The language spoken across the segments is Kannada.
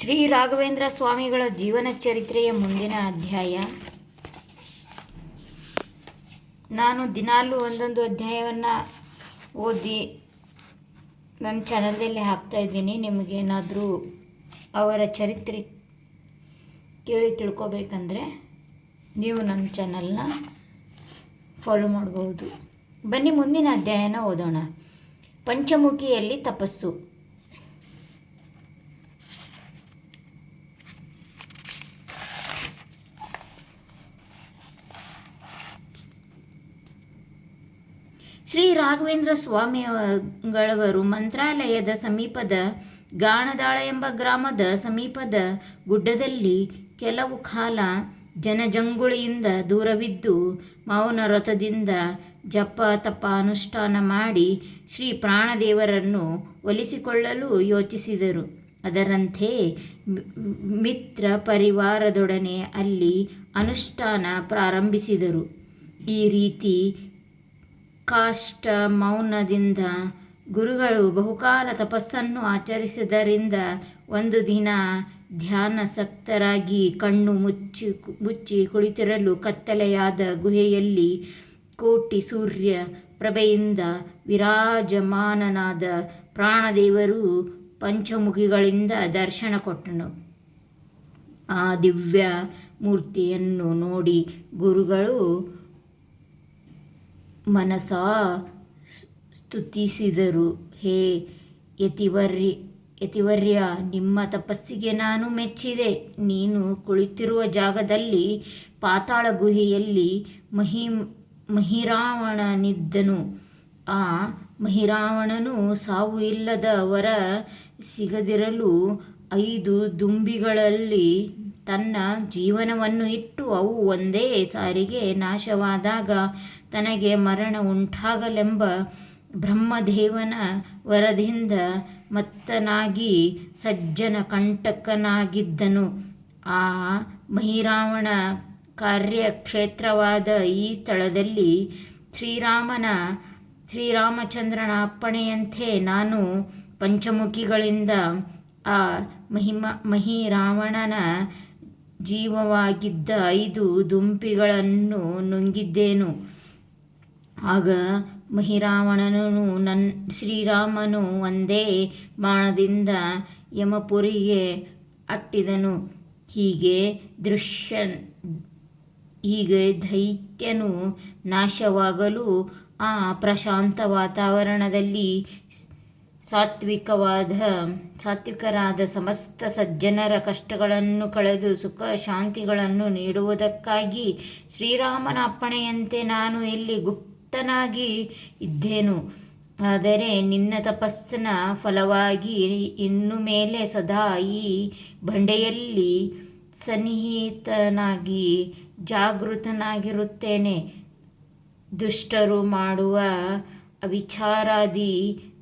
ಶ್ರೀ ರಾಘವೇಂದ್ರ ಸ್ವಾಮಿಗಳ ಜೀವನ ಚರಿತ್ರೆಯ ಮುಂದಿನ ಅಧ್ಯಾಯ. ನಾನು ದಿನಾಲೂ ಒಂದೊಂದು ಅಧ್ಯಾಯವನ್ನು ಓದಿ ನನ್ನ ಚಾನಲ್ದಲ್ಲಿ ಹಾಕ್ತಾ ಇದ್ದೀನಿ. ನಿಮಗೇನಾದರೂ ಅವರ ಚರಿತ್ರೆ ಕೇಳಿ ತಿಳ್ಕೊಬೇಕಂದ್ರೆ ನೀವು ನನ್ನ ಚಾನಲ್ನ ಫಾಲೋ ಮಾಡ್ಬೋದು. ಬನ್ನಿ ಮುಂದಿನ ಅಧ್ಯಾಯನ ಓದೋಣ. ಪಂಚಮುಖಿಯಲ್ಲಿ ತಪಸ್ಸು. ಶ್ರೀ ರಾಘವೇಂದ್ರ ಸ್ವಾಮಿಗಳವರು ಮಂತ್ರಾಲಯದ ಸಮೀಪದ ಗಾಣದಾಳ ಎಂಬ ಗ್ರಾಮದ ಸಮೀಪದ ಗುಡ್ಡದಲ್ಲಿ ಕೆಲವು ಕಾಲ ಜನಜಂಗುಳಿಯಿಂದ ದೂರವಿದ್ದು ಮೌನ ರಥದಿಂದ ಜಪ ತಪ ಅನುಷ್ಠಾನ ಮಾಡಿ ಶ್ರೀ ಪ್ರಾಣದೇವರನ್ನು ಒಲಿಸಿಕೊಳ್ಳಲು ಯೋಚಿಸಿದರು. ಅದರಂತೆ ಮಿತ್ರ ಪರಿವಾರದೊಡನೆ ಅಲ್ಲಿ ಅನುಷ್ಠಾನ ಪ್ರಾರಂಭಿಸಿದರು. ಈ ರೀತಿ ಕಾಷ್ಟ ಮೌನದಿಂದ ಗುರುಗಳು ಬಹುಕಾಲ ತಪಸ್ಸನ್ನು ಆಚರಿಸಿದ್ದರಿಂದ ಒಂದು ದಿನ ಧ್ಯಾನಸಕ್ತರಾಗಿ ಕಣ್ಣು ಮುಚ್ಚಿ ಮುಚ್ಚಿ ಕುಳಿತಿರಲು ಕತ್ತಲೆಯಾದ ಗುಹೆಯಲ್ಲಿ ಕೋಟಿ ಸೂರ್ಯ ಪ್ರಭೆಯಿಂದ ವಿರಾಜಮಾನನಾದ ಪ್ರಾಣದೇವರು ಪಂಚಮುಖಿಗಳಿಂದ ದರ್ಶನ ಕೊಟ್ಟನು. ಆ ದಿವ್ಯ ಮೂರ್ತಿಯನ್ನು ನೋಡಿ ಗುರುಗಳು ಮನಸ ಸ್ತುತಿಸಿದರು. ಹೇ ಯತಿವರ್ಯ ಯತಿವರ್ಯ, ನಿಮ್ಮ ತಪಸ್ಸಿಗೆ ನಾನು ಮೆಚ್ಚಿದೆ. ನೀನು ಕುಳಿತಿರುವ ಜಾಗದಲ್ಲಿ, ಪಾತಾಳ ಗುಹೆಯಲ್ಲಿ ಮಹಿ ಮಹಿರಾವಣನಿದ್ದನು. ಆ ಮಹಿರಾವಣನು ಸಾವು ಇಲ್ಲದ ವರ ಸಿಗದಿರಲು ಐದು ದುಂಬಿಗಳಲ್ಲಿ ತನ್ನ ಜೀವನವನ್ನು ಇಟ್ಟು ಅವು ಒಂದೇ ಸಾರಿಗೆ ನಾಶವಾದಾಗ ತನಗೆ ಮರಣ ಉಂಟಾಗಲೆಂಬ ಬ್ರಹ್ಮದೇವನ ವರದಿಂದ ಮತ್ತನಾಗಿ ಸಜ್ಜನ ಕಂಟಕನಾಗಿದ್ದನು. ಆ ಮಹಿರಾವಣ ಕಾರ್ಯಕ್ಷೇತ್ರವಾದ ಈ ಸ್ಥಳದಲ್ಲಿ ಶ್ರೀರಾಮನ, ಶ್ರೀರಾಮಚಂದ್ರನ ಅಪ್ಪಣೆಯಂತೆ ನಾನು ಪಂಚಮುಖಿಗಳಿಂದ ಆ ಮಹಿಮ, ಮಹಿರಾವಣನ ಜೀವವಾಗಿದ್ದ ಐದು ದುಂಪಿಗಳನ್ನು ನುಂಗಿದ್ದೇನು? ಆಗ ಮಹಿರಾವಣನು ನನ್, ಶ್ರೀರಾಮನು ಒಂದೇ ಬಾಣದಿಂದ ಯಮಪುರಿಗೆ ಅಟ್ಟಿದನು. ಹೀಗೆ ದೃಶ್ಯ ಹೀಗೆ ದೈತ್ಯನು ನಾಶವಾಗಲು ಆ ಪ್ರಶಾಂತ ವಾತಾವರಣದಲ್ಲಿ ಸಾತ್ವಿಕವಾದ, ಸಾತ್ವಿಕರಾದ ಸಮಸ್ತ ಸಜ್ಜನರ ಕಷ್ಟಗಳನ್ನು ಕಳೆದು ಸುಖ ಶಾಂತಿಗಳನ್ನು ನೀಡುವುದಕ್ಕಾಗಿ ಶ್ರೀರಾಮನ ಅಪ್ಪಣೆಯಂತೆ ನಾನು ಇಲ್ಲಿ ಗುಪ್ತನಾಗಿ ಇದ್ದೇನು? ಆದರೆ ನಿನ್ನ ತಪಸ್ಸಿನ ಫಲವಾಗಿ ಇನ್ನು ಮೇಲೆ ಸದಾ ಈ ಬಂಡೆಯಲ್ಲಿ ಸನ್ನಿಹಿತನಾಗಿ ಜಾಗೃತನಾಗಿರುತ್ತೇನೆ. ದುಷ್ಟರು ಮಾಡುವ ಅವಿಚಾರಾದಿ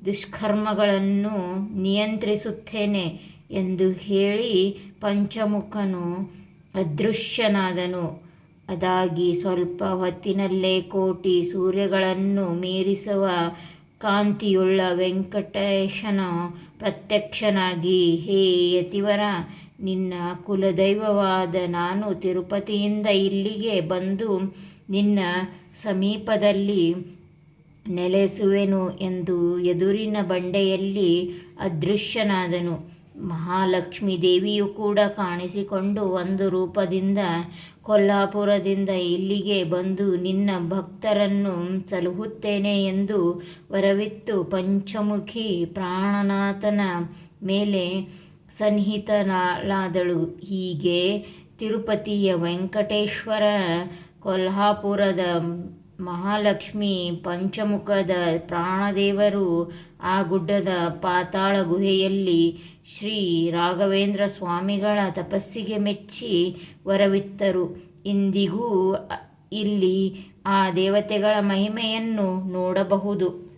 ದುಷ್ಕರ್ಮಗಳನ್ನು ನಿಯಂತ್ರಿಸುತ್ತೇನೆ ಎಂದು ಹೇಳಿ ಪಂಚಮುಖನು ಅದೃಶ್ಯನಾದನು. ಅದಾಗಿ ಸ್ವಲ್ಪ ಹೊತ್ತಿನಲ್ಲೇ ಕೋಟಿ ಸೂರ್ಯಗಳನ್ನು ಮೀರಿಸುವ ಕಾಂತಿಯುಳ್ಳ ವೆಂಕಟೇಶನು ಪ್ರತ್ಯಕ್ಷನಾಗಿ, ಹೇ ಯತಿವರ, ನಿನ್ನ ಕುಲದೈವವಾದ ನಾನು ತಿರುಪತಿಯಿಂದ ಇಲ್ಲಿಗೆ ಬಂದು ನಿನ್ನ ಸಮೀಪದಲ್ಲಿ ನೆಲೆಸುವೆನು ಎಂದು ಎದುರಿನ ಬಂಡೆಯಲ್ಲಿ ಅದೃಶ್ಯನಾದನು. ಮಹಾಲಕ್ಷ್ಮಿ ದೇವಿಯು ಕೂಡ ಕಾಣಿಸಿಕೊಂಡು ಒಂದು ರೂಪದಿಂದ ಕೊಲ್ಲಾಪುರದಿಂದ ಇಲ್ಲಿಗೆ ಬಂದು ನಿನ್ನ ಭಕ್ತರನ್ನು ಸಲಹುತ್ತೇನೆ ಎಂದು ವರವಿತ್ತು. ಪಂಚಮುಖಿ ಪ್ರಾಣನಾಥನ ಮೇಲೆ ಸನ್ನಿಹಿತನಾಳಾದಳು ಹೀಗೆ ತಿರುಪತಿಯ ವೆಂಕಟೇಶ್ವರ ಕೊಲ್ಹಾಪುರದ ಮಹಾಲಕ್ಷ್ಮಿ ಪಂಚಮುಖದ ಪ್ರಾಣದೇವರು ಆ ಗುಡ್ಡದ ಪಾತಾಳ ಗುಹೆಯಲ್ಲಿ ಶ್ರೀ ರಾಘವೇಂದ್ರ ಸ್ವಾಮಿಗಳ ತಪಸ್ಸಿಗೆ ಮೆಚ್ಚಿ ವರವಿತ್ತರು. ಇಂದಿಗೂ ಇಲ್ಲಿ ಆ ದೇವತೆಗಳ ಮಹಿಮೆಯನ್ನು ನೋಡಬಹುದು.